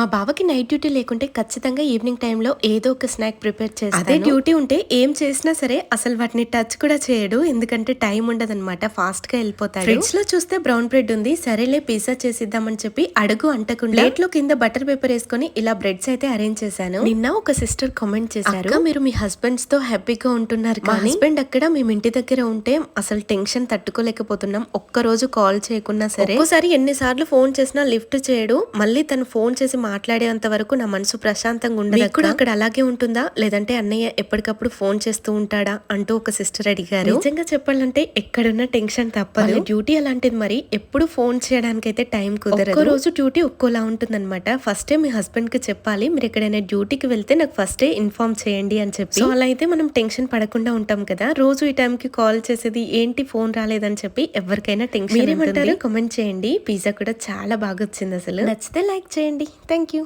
మా బావకి night duty లేకుంటే ఖచ్చితంగా ఈవినింగ్ టైంలో ఏదో ఒక స్నాక్ ప్రిపేర్ చేస్తాను. అదే డ్యూటీ ఉంటే ఏం చేసినా సరే అసలు వాటిని టచ్ కూడా చేయడు. ఎందుకంటే టైం ఉండదన్నమాట. ఫాస్ట్గా వెళ్ళిపోతాడు. ఫ్రిడ్జ్లో చూస్తే బ్రౌన్ బ్రెడ్ ఉంది. సరేలే పిజ్జా చేసిద్దామని చెప్పి అడుగు అంటకుండా ప్లేట్లో కింద బటర్ పేపర్ వేసుకొని ఇలా బ్రెడ్స్ అయితే అరేంజ్ చేశాను. నిన్న ఒక సిస్టర్ కామెంట్ చేశారు. "అక్క, మీరు మీ హస్బెండ్స్తో హ్యాపీగా ఉంటున్నారు కానీ హస్బెండ్ అక్కడ మేము ఇంటి దగ్గర ఉంటే అసలు టెన్షన్ తట్టుకోలేకపోతున్నాం. ఒక్క రోజు కాల్ చేయకున్నా సరే ఒక్కోసారి ఎన్నిసార్లు ఫోన్ చేసినా లిఫ్ట్ చేయడు. మళ్ళీ తను ఫోన్ చేసి మాట్లాడేంత వరకు నా మనసు ప్రశాంతంగా ఉండదు కూడా అక్కడ అలాగే ఉంటుందా? లేదంటే అన్నయ్య ఎప్పటికప్పుడు ఫోన్ చేస్తూ ఉంటాడా? అంటూ ఒక సిస్టర్ అడిగారు. నిజంగా చెప్పాలంటే ఎక్కడున్న టెన్షన్ తప్పదు. డ్యూటీ అలాంటిది మరి. ఎప్పుడు ఫోన్ చేయడానికి అయితే టైం కుదరదు. ఒక్కో రోజు డ్యూటీ ఒక్కోలా ఉంటుందన్నమాట. ఫస్ట్ మీ హస్బెండ్కి చెప్పాలి. మీరు ఎక్కడైనా డ్యూటీకి వెళ్తే నాకు ఫస్టే ఇన్ఫార్మ్ చేయండి అని చెప్పి. సో అలా అయితే మనం టెన్షన్ పడకుండా ఉంటాం కదా. రోజు ఈ టైం కి కాల్ చేసేది ఏంటి? ఫోన్ రాలేదని చెప్పి ఎవరికైనా టెన్షన్ మీరేమంటారు? కామెంట్ చేయండి. పిజ్జా కూడా చాలా బాగా వచ్చింది అసలు. నచ్చితే లైక్ చేయండి. Thank thank you